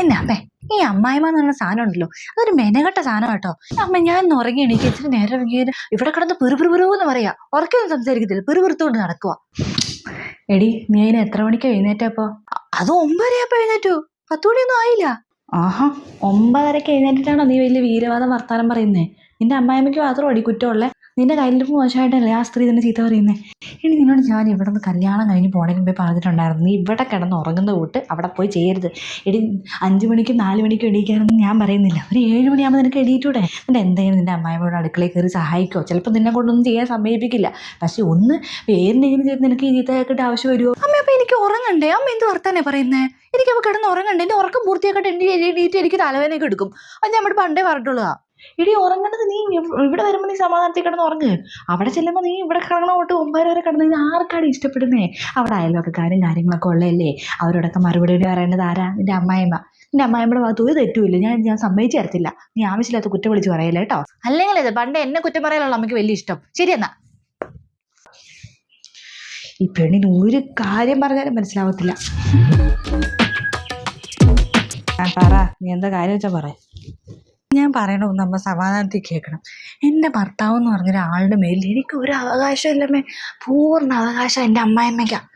എന്നെ അമ്മേ ഈ അമ്മായിമ്മ എന്ന് പറഞ്ഞ സാധനം ഉണ്ടല്ലോ അതൊരു മെനകെട്ട സാധനം കേട്ടോ. അമ്മ ഞാൻ ഉറങ്ങി എണീക്ക് ഇച്ചിരി നേരം ഇറങ്ങിയത് ഇവിടെ കിടന്ന് പെറുപെറുപെറു എന്ന് പറയാ. ഉറക്കൊന്നും സംസാരിക്കത്തില്ല പെറുപെറുത്തുകൊണ്ട് നടക്കുക എടി നീ അതിന് എത്ര മണിക്കാ എഴുന്നേറ്റപ്പോ അത് ഒമ്പതരയപ്പോ എഴുന്നേറ്റു. പത്ത് മണിയൊന്നും ആയില്ല. ആഹാ ഒമ്പതരക്ക് എഴുന്നേറ്റിട്ടാണോ നീ വലിയ വീരവാദം വർത്താനം പറയുന്നേ? നിന്റെ അമ്മായിമ്മയ്ക്ക് മാത്രം അടി കുറ്റമുള്ളേ നിന്റെ കയ്യിലിരിപ്പ് മോശമായിട്ടല്ലേ ആ സ്ത്രീ തന്നെ ചീത്ത പറയുന്നേ? ഇനി നിന്നോട് ഞാൻ ഇവിടെ നിന്ന് കല്യാണം കഴിഞ്ഞ് പോണെങ്കിൽ പോയി പറഞ്ഞിട്ടുണ്ടായിരുന്നു. നീ ഇവിടെ കിടന്ന് ഉറങ്ങുന്ന കൂട്ട് അവിടെ പോയി ചെയ്യരുത്. എടി അഞ്ച് മണിക്കും നാല് മണിക്കും എണീക്കാനൊന്നും ഞാൻ പറയുന്നില്ല. ഒരു ഏഴ് മണിയാകുമ്പോൾ നിനക്ക് എണീറ്റൂടെ? എന്നിട്ട് എന്തെങ്കിലും നിന്റെ അമ്മായിമ്മയോട് അടുക്കളയിൽ കയറി സഹായിക്കോ. ചിലപ്പോൾ നിന്നെ കൊണ്ടൊന്നും ചെയ്യാൻ സമീപിക്കില്ല പക്ഷെ ഒന്ന് പേരിനെങ്കിലും ചെയ്ത് നിനക്ക് ഈ ചീത്ത കേൾക്കേണ്ട ആവശ്യം വരുമോ അമ്മ അപ്പോൾ എനിക്ക് ഉറങ്ങണ്ടേ? അമ്മ എന്ത് വർത്താനേ പറയുന്നേ? എനിക്ക് അപ്പോൾ കിടന്ന് ഉറങ്ങണ്ടേ? എന്റെ ഉറക്കം പൂർത്തിയാക്കട്ടെ എന്റെ എനിക്ക് തലവേദനയൊക്കെ എടുക്കും. അത് ഇവിടെ പണ്ടേ പറഞ്ഞിട്ടുള്ളതാ. ഇടി ഉറങ്ങേണ്ടത് നീ ഇവ- ഇവിടെ വരുമ്പോൾ നീ സമാധാനത്തിൽ കിടന്ന് ഉറങ്ങ്. അവിടെ ചെല്ലുമ്പോൾ നീ ഇവിടെ കിടന്ന തൊട്ട് ഒമ്പത് വരെ കിടന്ന് കഴിഞ്ഞാൽ ആർക്കാണ് ഇഷ്ടപ്പെടുന്നേ? അവിടെ അയൽവക്കക്കാരും കാര്യങ്ങളൊക്കെ ഉള്ളതല്ലേ? അവരോടൊക്കെ മറുപടി പറയേണ്ടത് ആരാ? നിന്റെ അമ്മായിമ്മ. നിന്റെ അമ്മായിമ്മയുടെ ഭാഗത്ത് ഒരു തെറ്റുമില്ല. ഞാൻ ഞാൻ സമ്മതിച്ചു തരത്തില്ല. നീ ആവശ്യമില്ലാത്ത കുറ്റം വിളിച്ച് പറയല്ലേ കേട്ടോ? അല്ലെങ്കിൽ ഇത് പണ്ട് എന്നെ കുറ്റം പറയാനുള്ള അമ്മയ്ക്ക് വലിയ ഇഷ്ടം. ശരി എന്നാ. ഈ പെണ്ണിന് ഒരു കാര്യം പറഞ്ഞാലും മനസ്സിലാവത്തില്ല. ആ പറ. നീ എന്താ കാര്യം വെച്ചാ പറ. ഞാൻ പറയണമെന്ന് നമ്മൾ സമാധാനത്തിൽ കേൾക്കണം. എന്റെ ഭർത്താവ് എന്ന് പറഞ്ഞൊരാളുടെ മേലിൽ എനിക്ക് ഒരു അവകാശമില്ലമ്മേ പൂർണ അവകാശം എന്റെ അമ്മായിമ്മയ്ക്കാണ്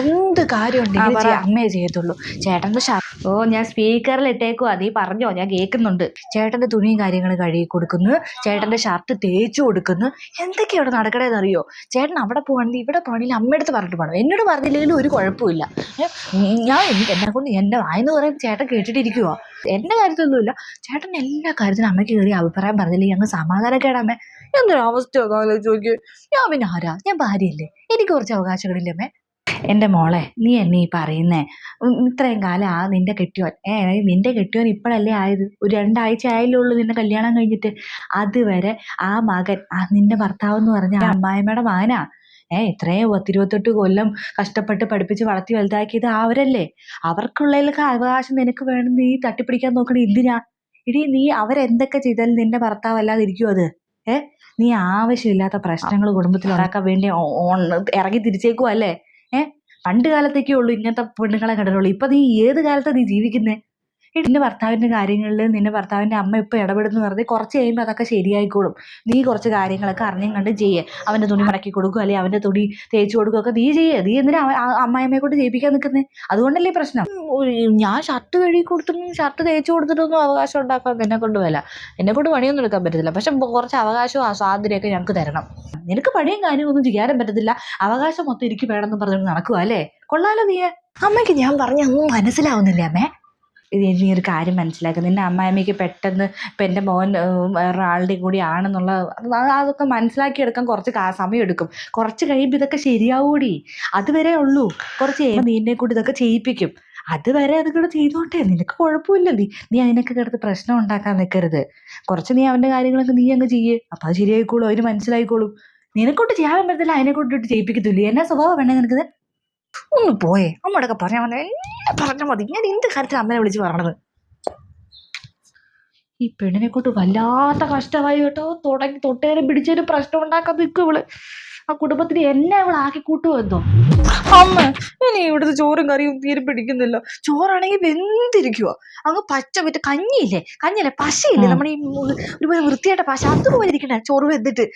എന്ത് കാര്യമുണ്ടെങ്കിലും. അമ്മയെ ചെയ്യത്തുള്ളൂ. ചേട്ടന്റെ ഓ ഞാൻ സ്പീക്കറിൽ ഇട്ടേക്കുവാ നീ പറഞ്ഞോ ഞാൻ കേൾക്കുന്നുണ്ട്. ചേട്ടന്റെ തുണിയും കാര്യങ്ങൾ കഴുകി കൊടുക്കുന്നു. ചേട്ടന്റെ ഷർട്ട് തേച്ചു കൊടുക്കുന്നു. എന്തൊക്കെയാണ് നടക്കണേന്ന് അറിയോ ചേട്ടൻ അവിടെ പോകണമെങ്കിൽ ഇവിടെ പോകണമെങ്കിൽ അമ്മയടുത്ത് പറഞ്ഞിട്ട് പോകണം എന്നോട് പറഞ്ഞില്ലെങ്കിലും ഒരു കുഴപ്പമില്ല ഞാൻ എനിക്ക് എന്നെ കൊണ്ട് എന്റെ വായെന്ന് പറയും ചേട്ടൻ കേട്ടിട്ടിരിക്കുവോ. എന്റെ കാര്യത്തിലൊന്നുമില്ല. ചേട്ടൻ എല്ലാ കാര്യത്തിനും അമ്മയ്ക്ക് കയറി അഭിപ്രായം പറഞ്ഞില്ലെങ്കിൽ ഞങ്ങൾ സമാധാനക്കേടാമേ എന്തൊരു അവസ്ഥ ഞാൻ പിന്നെ ആരാ? ഞാൻ ഭാര്യയല്ലേ? എനിക്ക് കുറച്ച് അവകാശങ്ങളില്ലേ അമ്മേ? എന്റെ മോളെ നീ എന്നെ ഈ പറയുന്നേ ഇത്രയും കാലം ആ നിന്റെ കെട്ടിയോൻ ഏ നിന്റെ കെട്ടിയോൻ ഇപ്പോഴല്ലേ ആയത്? ഒരു രണ്ടാഴ്ച ആയല്ലേ ഉള്ളൂ നിന്റെ കല്യാണം കഴിഞ്ഞിട്ട്. അതുവരെ ആ മകൻ ആ നിന്റെ ഭർത്താവ് എന്ന് പറഞ്ഞ അമ്മായിമ്മയുടെ മകനാ? ഏ ഇത്രയും പത്തിരുപത്തെട്ട് കൊല്ലം കഷ്ടപ്പെട്ട് പഠിപ്പിച്ച് വളർത്തി വലുതാക്കിയത് അവരല്ലേ? അവർക്കുള്ളതിലൊക്കെ അവകാശം നിനക്ക് വേണം നീ തട്ടിപ്പിടിക്കാൻ നോക്കണേ എന്തിനാ? ഇടി നീ അവരെന്തൊക്കെ ചെയ്താലും നിന്റെ ഭർത്താവ് അല്ലാതെ ഇരിക്കുമോ അത്? ഏ നീ ആവശ്യമില്ലാത്ത പ്രശ്നങ്ങൾ കുടുംബത്തിൽ ഉണ്ടാക്കാൻ വേണ്ടി ഇറങ്ങി തിരിച്ചേക്കുവാ അല്ലേ ഏ? പണ്ട് കാലത്തേക്കേ ഉള്ളൂ ഇങ്ങനത്തെ പെണ്ണുങ്ങളെ കണ്ടിട്ടുള്ളൂ. ഇപ്പൊ നീ ഏത് കാലത്താണ് നീ ജീവിക്കുന്നേ? നിന്റെ ഭർത്താവിന്റെ കാര്യങ്ങളിൽ നിന്റെ ഭർത്താവിന്റെ അമ്മ ഇപ്പൊ ഇടപെടുന്നു പറഞ്ഞ് കുറച്ച് കഴിയുമ്പോൾ അതൊക്കെ ശരിയായിക്കോളും. നീ കുറച്ച് കാര്യങ്ങളൊക്കെ അറിഞ്ഞും കണ്ടും ചെയ്യേ. അവന്റെ തുണി മടക്കി കൊടുക്കുക അല്ലെങ്കിൽ അവന്റെ തുണി തേച്ച് കൊടുക്കുകയൊക്കെ നീ ചെയ്യേ. നീ എന്തിനാ അമ്മായിമ്മയെ കൊണ്ട് ചെയ്യിപ്പിക്കാൻ നിൽക്കുന്നേ അതുകൊണ്ടല്ലേ പ്രശ്നം? ഞാൻ ഷർട്ട് കഴുകി കൊടുത്തിട്ടും ഷർട്ട് തേച്ച് കൊടുത്തിട്ടൊന്നും അവകാശം ഉണ്ടാക്കാൻ എന്നെ കൊണ്ട് വല്ല എന്നെ കൊണ്ട് പണിയൊന്നും എടുക്കാൻ പറ്റത്തില്ല. പക്ഷെ കുറച്ച് അവകാശവും ആ സ്വാതന്ത്ര്യമൊക്കെ ഞങ്ങൾക്ക് തരണം. നിനക്ക് പണിയും കാര്യമൊന്നും ഒന്നും ചെയ്യാനും പറ്റത്തില്ല. അവകാശം മൊത്തം എനിക്ക് വേണമെന്ന് പറഞ്ഞുകൊണ്ട് നടക്കുക അല്ലേ? കൊള്ളാലോ നീ അമ്മയ്ക്ക് ഞാൻ പറഞ്ഞൊന്നും മനസ്സിലാവുന്നില്ല അമ്മേ? നീ ഒരു കാര്യം മനസ്സിലാക്കുക നിന്റെ അമ്മായിമ്മയ്ക്ക് പെട്ടെന്ന് ഇപ്പം എന്റെ മോൻ വേറൊരാളുടെ കൂടി ആണെന്നുള്ള അത് അതൊക്കെ മനസ്സിലാക്കിയെടുക്കാൻ കുറച്ച് സമയം എടുക്കും. കുറച്ച് കഴിയുമ്പോൾ ഇതൊക്കെ ശരിയാവൂടി. അതുവരെ ഉള്ളൂ. കുറച്ച് നീന്നെ കൂടി ഇതൊക്കെ ചെയ്യിപ്പിക്കും. അതുവരെ അത് കൂടെ ചെയ്തോട്ടെ. നിനക്ക് കുഴപ്പമില്ല. നീ നീ അതിനൊക്കെ കിടത്ത് പ്രശ്നം ഉണ്ടാക്കാൻ നിൽക്കരുത് കുറച്ച് നീ അവന്റെ കാര്യങ്ങളൊക്കെ നീ അങ്ങ് ചെയ്യേ. അപ്പം അത് ശരിയായിക്കോളും. അവന് മനസ്സിലായിക്കോളും. നിനക്കൊണ്ട് ചെയ്യാൻ പറ്റത്തില്ല. അതിനെ കൊണ്ടിട്ട് ചെയ്യിപ്പിക്കത്തില്ല? എന്നാ സ്വഭാവം വേണേ നിനക്കിത്? ഒന്ന് പോയേ. അമ്മയോടൊക്കെ പറഞ്ഞാൽ മതി. എന്നെ പറഞ്ഞാൽ മതി. ഞാൻ എന്ത് കാര്യത്തിൽ അമ്മനെ വിളിച്ച് പറയണത് ഈ പെണ്ണിനെ കൊണ്ട് വല്ലാത്ത കഷ്ടമായി കേട്ടോ. തുടങ്ങി തൊട്ടേനെ പിടിച്ചൊരു പ്രശ്നം ഉണ്ടാക്കാൻ നിൽക്കും ഇവൾ. ആ കുടുംബത്തിന് എന്നെ അവൾ ആക്കി കൂട്ടുമോ എന്തോ? അമ്മ ഇനി ഇവിടുത്തെ ചോറും കറിയും തീരെ പിടിക്കുന്നില്ല. ചോറാണെങ്കിൽ വെന്തിരിക്കുവോ. അങ്ങ് പച്ച മറ്റേ കഞ്ഞിയില്ലേ? കഞ്ഞിയല്ലേ? പശയില്ലേ. നമ്മുടെ ഈ ഒരുപോലെ വൃത്തിയായിട്ട പശ. അതുപോലെ ഇരിക്കണേ ചോറ് വെന്തിട്ട്.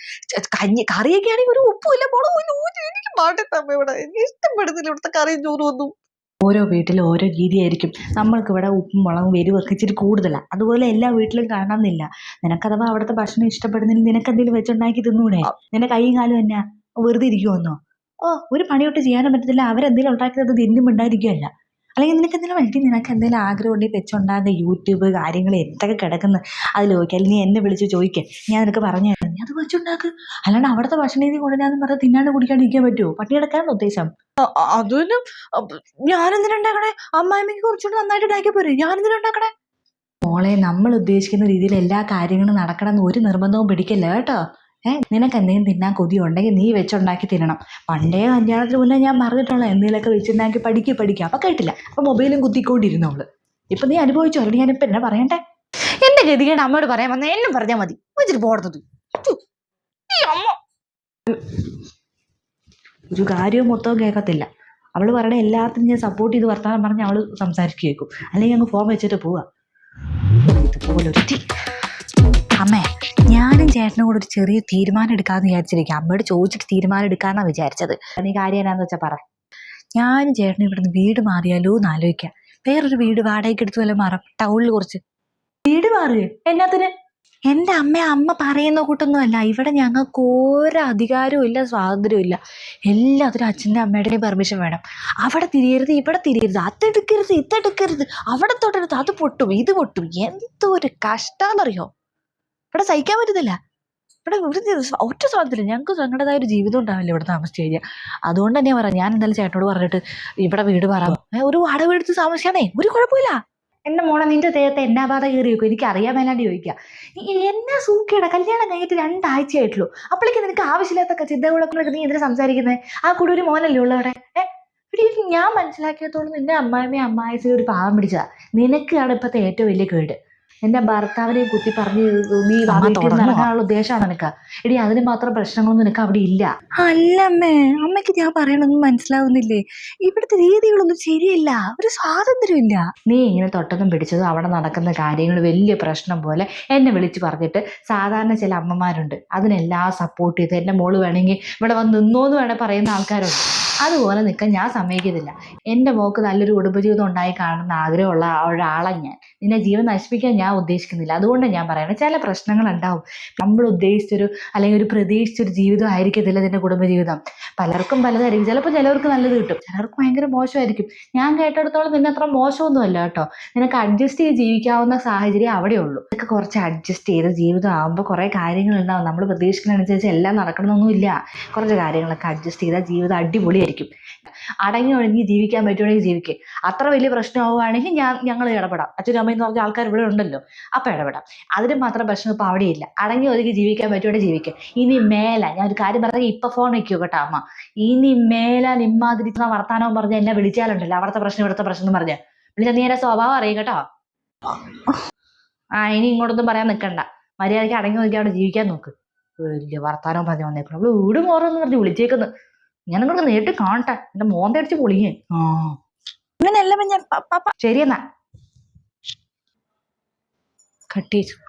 കഞ്ഞി കറിയൊക്കെ ആണെങ്കിൽ ഒരു ഉപ്പുമില്ല മുളകും ഇല്ല. ഊറ്റി എനിക്ക് മാട്ടത്തമ്മ ഇവിടെ. എനിക്ക് ഇഷ്ടപ്പെടുന്നില്ല ഇവിടുത്തെ കറിയും ചോറും ഒന്നും. ഓരോ വീട്ടിലും ഓരോ രീതിയായിരിക്കും. നമ്മൾക്ക് ഇവിടെ ഉപ്പും മുളകും എരിവൊക്കെ ഇച്ചിരി കൂടുതലാണ് അതുപോലെ എല്ലാ വീട്ടിലും കാണണമെന്നില്ല നിനക്കഥവാ അവിടുത്തെ ഭക്ഷണം ഇഷ്ടപ്പെടുന്നില്ല നിനക്ക് എന്തെങ്കിലും വെച്ചുണ്ടാക്കി തിന്നൂടെ? നിന്റെ കൈയും കാലും എന്നാ? വെറുതെ ഇരിക്കുമെന്നോ ഓ ഒരു പണിയൊട്ട് ചെയ്യാനും പറ്റത്തില്ല. അവരെന്തെങ്കിലും ഉണ്ടാക്കുന്നത് തിന്നും ഉണ്ടായിരിക്കുമല്ല അല്ലെങ്കിൽ നിനക്ക് എന്തെങ്കിലും വലിയ നിനക്ക് എന്തെങ്കിലും ആഗ്രഹം ഉണ്ടെങ്കിൽ വെച്ചുണ്ടാകുന്ന യൂട്യൂബ് കാര്യങ്ങൾ എന്തൊക്കെ കിടക്കുന്നു? അതിൽ ചോദിക്കുക അല്ലെങ്കിൽ നീ എന്നെ വിളിച്ച് ചോദിക്കുക ഞാൻ നിനക്ക് പറഞ്ഞു തരാം. നീ അത് വെച്ചുണ്ടാക്ക്. അല്ലാണ്ട് അവിടുത്തെ ഭക്ഷണ രീതി കൊണ്ടുവരാന്ന് പറഞ്ഞാൽ തിന്നാണ്ട് കുടിക്കാണ്ടിരിക്കാൻ പറ്റുമോ പട്ടി കിടക്കാനുള്ള ഉദ്ദേശം. അതൊന്നും ഞാനെന്തിനുണ്ടാക്കണേ? അമ്മായിമ്മയ്ക്ക് കുറച്ചുകൂടി നന്നായിട്ട് ഉണ്ടാക്കിയ പോരെ. ഞാനെന്തിനുണ്ടാക്കണേ? മോളെ നമ്മൾ ഉദ്ദേശിക്കുന്ന രീതിയിൽ എല്ലാ കാര്യങ്ങളും നടക്കണം എന്ന് ഒരു നിർബന്ധവും പിടിക്കല്ല കേട്ടോ. ഏ നിനക്ക് എന്തെങ്കിലും തിന്നാൻ കൊതി ഉണ്ടെങ്കിൽ നീ വെച്ചുണ്ടാക്കി തിന്നണം. പണ്ടേ കല്യാണത്തിന് മുന്നേ ഞാൻ പറഞ്ഞിട്ടുള്ള എന്തെങ്കിലുമൊക്കെ വെച്ചുണ്ടാക്കി പഠിക്കുക പഠിക്കുക അപ്പം കേട്ടില്ല. അപ്പം മൊബൈലും കുത്തിക്കൊണ്ടിരുന്നവൾ ഇപ്പം നീ അനുഭവിച്ചു. അല്ലെങ്കിൽ ഞാൻ ഇപ്പൊ എന്നെ പറയണ്ടേ? എന്റെ ഗതികേട് അമ്മയോട് പറയാൻ വന്ന. എന്നും പറഞ്ഞാൽ മതി. വെച്ചിട്ട് പോടുന്നത് ഒരു കാര്യവും മൊത്തവും കേൾക്കത്തില്ല. അവൾ പറയണ എല്ലാത്തിനും ഞാൻ സപ്പോർട്ട് ചെയ്ത് വർത്താനം പറഞ്ഞ് അവൾ സംസാരിക്കേക്കും അല്ലെങ്കിൽ അങ്ങ് ഫോം വെച്ചിട്ട് പോവാ. ഇതുപോലെ ഒരുത്തി അമ്മേ ഞാനും ചേട്ടനും കൂടെ ഒരു ചെറിയ തീരുമാനം എടുക്കാമെന്ന് വിചാരിച്ചിരിക്കാം അമ്മയോട് ചോദിച്ചിട്ട് തീരുമാനം എടുക്കാമെന്നാണ് വിചാരിച്ചത്. നീ കാര്യം എന്നാന്ന് വെച്ചാൽ പറ. ഞാനും ചേട്ടനും ഇവിടുന്ന് വീട് മാറിയാലോ എന്ന് ആലോചിക്കാം വേറൊരു വീട് വാടകയ്ക്ക് എടുത്തു വല്ല മാറാം ടൗണിൽ കുറച്ച്. വീട് മാറുകയെ എന്നാത്തിന്? എന്റെ അമ്മ അമ്മ പറയുന്ന കൂട്ടൊന്നുമല്ല. ഇവിടെ ഞങ്ങൾക്ക് ഓരോ അധികാരവും ഇല്ല സ്വാതന്ത്ര്യവും ഇല്ല. എല്ലാത്തിനും അച്ഛന്റെ അമ്മയുടെയും പെർമിഷൻ വേണം. അവിടെ തിരിയരുത് ഇവിടെ തിരിയരുത്. അതെടുക്കരുത് ഇതെടുക്കരുത് അവിടെ തൊടരുത് അത് പൊട്ടും ഇത് പൊട്ടും. എന്തോ ഒരു കഷ്ടാന്നറിയോ? ഇവിടെ സഹിക്കാൻ പറ്റുന്നില്ല. ഇവിടെ ഇവിടെ ഒറ്റ സ്വാതന്ത്ര്യം ഞങ്ങൾക്ക് ഞങ്ങളുടേതായ ഒരു ജീവിതം ഉണ്ടാവില്ല ഇവിടെ താമസിച്ച് കഴിഞ്ഞാൽ. അതുകൊണ്ട് തന്നെയാണ് പറയാം ഞാൻ എന്തായാലും ചേട്ടനോട് പറഞ്ഞിട്ട് ഇവിടെ വീട് പറയാം ഒരു വാടക എടുത്ത് താമസിക്കാനേ ഒരു കുഴപ്പമില്ല. എന്റെ മോളെ നിന്റെ ദേഹത്തെ എന്നാ ബാധ കയറി വെക്കും? എനിക്ക് അറിയാൻ മേലാണ്ട് ചോദിക്കാം എന്നാ സൂക്കേടാ? കല്യാണം കഴിഞ്ഞിട്ട് രണ്ടാഴ്ച ആയിട്ടുള്ളൂ അപ്പോഴേക്ക് നിനക്ക് ആവശ്യമില്ലാത്ത ചിന്തകളൊക്കെ നീ എന്തിനാ സംസാരിക്കുന്നത് ആ കൂടെ ഒരു മോനല്ലേ ഉള്ളവിടെ അവിടെ? ഞാൻ മനസ്സിലാക്കിയത്തോളം നിന്റെ അമ്മായിമ്മയും അമ്മായി ഒരു പാവം പിടിച്ചതാ. നിനക്കാണ് ഇപ്പോഴത്തെ ഏറ്റവും വലിയ കേട്. എന്റെ ഭർത്താവിനെ കുത്തി പറഞ്ഞ് നീ. നടക്കാനുള്ള ഉദ്ദേശമാണ് നിനക്ക്. എടി അതിന് മാത്രം പ്രശ്നങ്ങളൊന്നും നിനക്ക് അവിടെ ഇല്ല. അല്ല അമ്മേ. അമ്മയ്ക്ക് ഞാൻ പറയണൊന്നും മനസ്സിലാവുന്നില്ലേ? ഇവിടുത്തെ രീതികളൊന്നും ശരിയല്ല. ഒരു സ്വാതന്ത്ര്യമില്ല നീ ഇങ്ങനെ തൊട്ടതും പിടിച്ചതും അവിടെ നടക്കുന്ന കാര്യങ്ങൾ വലിയ പ്രശ്നം പോലെ എന്നെ വിളിച്ച് പറഞ്ഞിട്ട് സാധാരണ ചില അമ്മമാരുണ്ട്. അതിനെല്ലാം സപ്പോർട്ട് ചെയ്ത് എന്റെ മോൾ വേണമെങ്കിൽ ഇവിടെ വന്ന് നിന്നോന്ന് വേണേൽ പറയുന്ന ആൾക്കാരുണ്ട്. അതുപോലെ നിൽക്കാൻ ഞാൻ സമ്മതിക്കത്തില്ല എന്റെ മോക്ക് നല്ലൊരു കുടുംബജീവിതം ഉണ്ടായി കാണുന്ന ആഗ്രഹമുള്ള ഒരാളാണ് ഞാൻ. നിന്നെ ജീവൻ നശിപ്പിക്കാൻ ഞാൻ ഉദ്ദേശിക്കുന്നില്ല. അതുകൊണ്ട് ഞാൻ പറയുന്നത്. ചില പ്രശ്നങ്ങൾ ഉണ്ടാവും നമ്മൾ ഉദ്ദേശിച്ചൊരു അല്ലെങ്കിൽ ഒരു പ്രതീക്ഷിച്ചൊരു ജീവിതം ആയിരിക്കത്തില്ല നിന്റെ കുടുംബജീവിതം. പലർക്കും പലതായിരിക്കും ചിലപ്പോൾ ചിലവർക്ക് നല്ലത് കിട്ടും. ചിലർക്ക് ഭയങ്കര മോശമായിരിക്കും. ഞാൻ കേട്ടിടത്തോളം നിന്നെ അത്ര മോശമൊന്നുമല്ല കേട്ടോ. നിനക്ക് അഡ്ജസ്റ്റ് ചെയ്ത് ജീവിക്കാവുന്ന സാഹചര്യം അവിടെ ഉള്ളൂ ഇതൊക്കെ കുറച്ച് അഡ്ജസ്റ്റ് ചെയ്ത് ജീവിതം ആകുമ്പോൾ കുറേ കാര്യങ്ങളുണ്ടാവും. നമ്മൾ പ്രതീക്ഷിക്കുന്നതനുസരിച്ച് എല്ലാം നടക്കണമെന്നൊന്നുമില്ല. കുറച്ച് കാര്യങ്ങളൊക്കെ അഡ്ജസ്റ്റ് ചെയ്താൽ ജീവിതം അടിപൊളിയായിരിക്കും. അടങ്ങി ഒഴുങ്ങി ജീവിക്കാൻ പറ്റുവാണെങ്കിൽ ജീവിക്കുക അത്ര വലിയ പ്രശ്നമാവുകയാണെങ്കിൽ ഞാൻ ഞങ്ങൾ ഇടപെടാം. അച്ഛനും അമ്മയും പറഞ്ഞ ആൾക്കാർ ഇവിടെ ഉണ്ടല്ലോ. അപ്പം ഇടപെടാം. അതിന് മാത്രം പ്രശ്നം ഇപ്പം അവിടെയില്ല. അടങ്ങി ഒതുങ്ങി ജീവിക്കാൻ പറ്റുവാണെങ്കിൽ ജീവിക്കുക ഇനി മേല. ഞാൻ ഒരു കാര്യം പറഞ്ഞാൽ ഇപ്പം ഫോൺ വയ്ക്കുക കേട്ടോ അമ്മ? ഇനി മേലാൽ ഇമ്മാതിരി വർത്താനവും പറഞ്ഞ് എന്നെ വിളിച്ചാലുണ്ടല്ലോ. അവിടുത്തെ പ്രശ്നം ഇവിടുത്തെ പ്രശ്നം എന്ന് പറഞ്ഞ്. വിളിച്ചാൽ നീ എന്റെ സ്വഭാവം അറിയും കേട്ടോ. ആ ഇനി ഇങ്ങോട്ടൊന്നും പറയാൻ നിൽക്കണ്ട മര്യാദയ്ക്ക് അടങ്ങി നോക്കി അവിടെ ജീവിക്കാൻ നോക്ക്. വലിയ വർത്താനവും പറഞ്ഞു വന്നേക്കണം അവൾ വീട് മോറെന്ന് പറഞ്ഞ് വിളിച്ചേക്കുന്നു. ഞാൻ നിങ്ങൾക്ക് നേരിട്ട് കാണട്ടെ. എന്റെ മോന്ത അടിച്ച് പൊളിയേ. ആ. അങ്ങനെയല്ല ഞാൻ പ- പ- പ- ശരിയെന്നാ കട്ട് ചെയ്തു.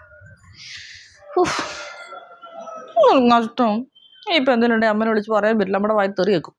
ഉം, നഷ്ടം ഇപ്പൊ എന്തിനുണ്ടെങ്കിൽ അമ്മനെ വിളിച്ച് പറയാൻ പറ്റില്ല. നമ്മുടെ വായി തെറിയേക്കും